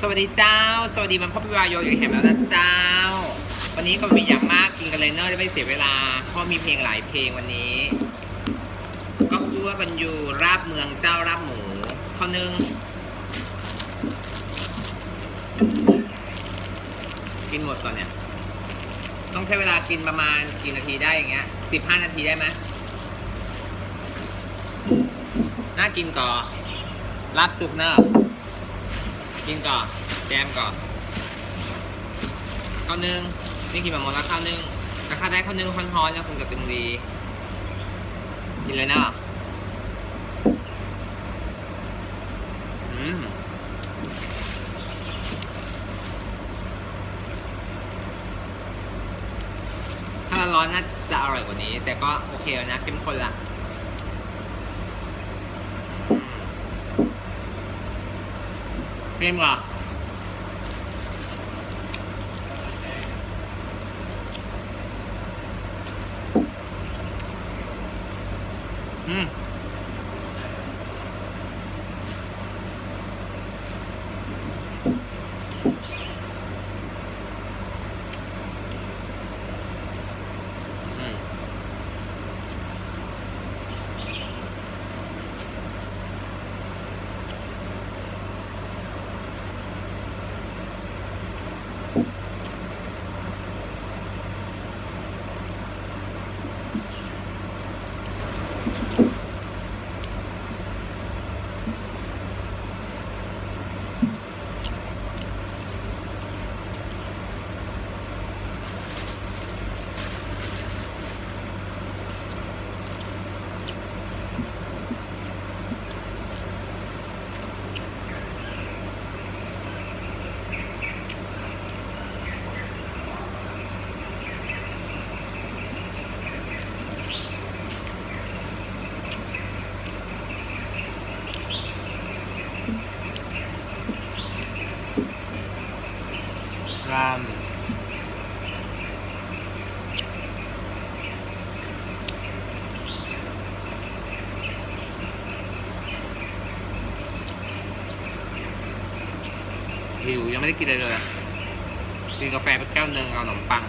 สวัสดีเจ้า สวัสดีมันพ่อพิวายโยอยู่แหมแล้วนะเจ้า วันนี้ก็มีอย่างมากกินกันเลยเนอะได้ไม่เสียเวลา เพราะมีเพลงหลายเพลงวันนี้ ก็คือว่ากันอยู่ราบเมืองเจ้าราบหมูข้อนึงกินหมดก่อนเนี่ย ต้องใช้เวลากินประมาณกี่นาทีได้อย่างเงี้ยสิบห้านาทีได้ไหมน่ากินก่อนลาบซุปเนอะ กินก่อนแจมก่อนข้าวนึ่งนี่กินแบบหมดแล้วข้าวนึ่งถ้าข้าได้ข้าวนึ่งฮ้อนๆแล้วคงจะตึงดีกินเลยนะอืมถ้าร้อนน่าจะอร่อยกว่านี้ แต่ก็โอเคแล้วนะเข้มข้นละ เค็ม หิวยังไม่ได้กินอะไรเลยกินกาแฟไปแก้วหนึ่งเอาขนมปัง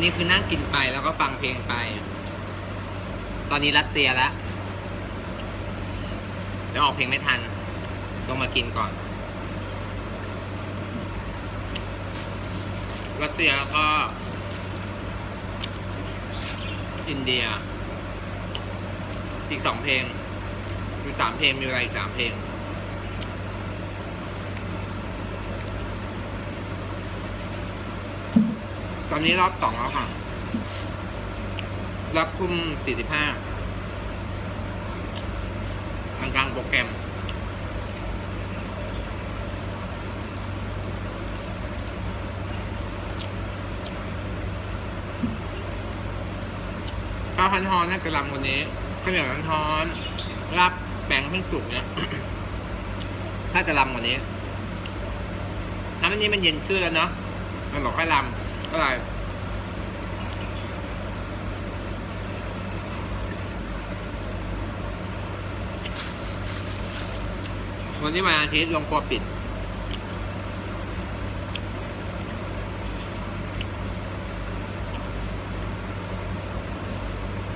นนี้คือนั่งกินไปแล้วก็ฟังเพลงไป ตอนนี้รัสเซียแล้วเดี๋ยวออกเพลงไม่ทันต้องมากินก่อน รัสเซียแล้วก็ อินเดีย อีกสองเพลงมีสามเพลงมีอะไรอีกสามเพลง ตอนนี้รอบสองแล้วค่ะ รับคุมสี่สิบห้ากลางกลางโปรแกรม ข้าวพันทอนน่าจะรำวันนี้ข้าวเหนียวพันทอนรับแบงเพิ่งจุกเนี่ยถ้าจะรำกว่านี้น้ำอันนี้มันเย็นชื่อแล้วเนาะ มันบอกให้รำ อะไรวันนี้มาอาทิตย์ลงครัวปิด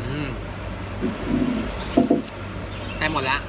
อืมได้หมดแล้ว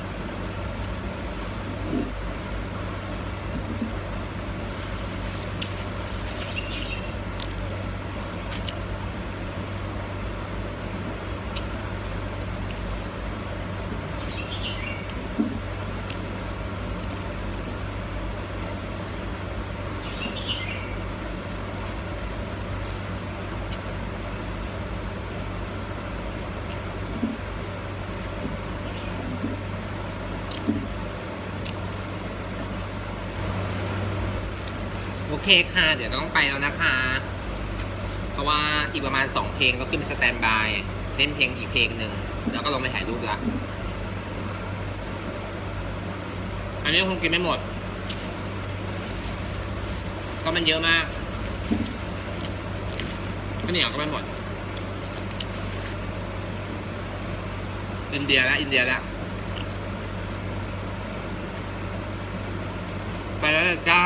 เคค่ะ เดี๋ยวต้องไปแล้วนะคะ เพราะว่าอีกประมาณสองเพลงก็ขึ้นสแตนบายเล่นเพลงอีกเพลงหนึ่งแล้วก็ลงไปถ่ายรูปละอันนี้คงกินไม่หมด ก็มันเยอะมากข้าวเหนียวก็ไม่หมด อินเดียแล้วอินเดียแล้วไปแล้วเจ้า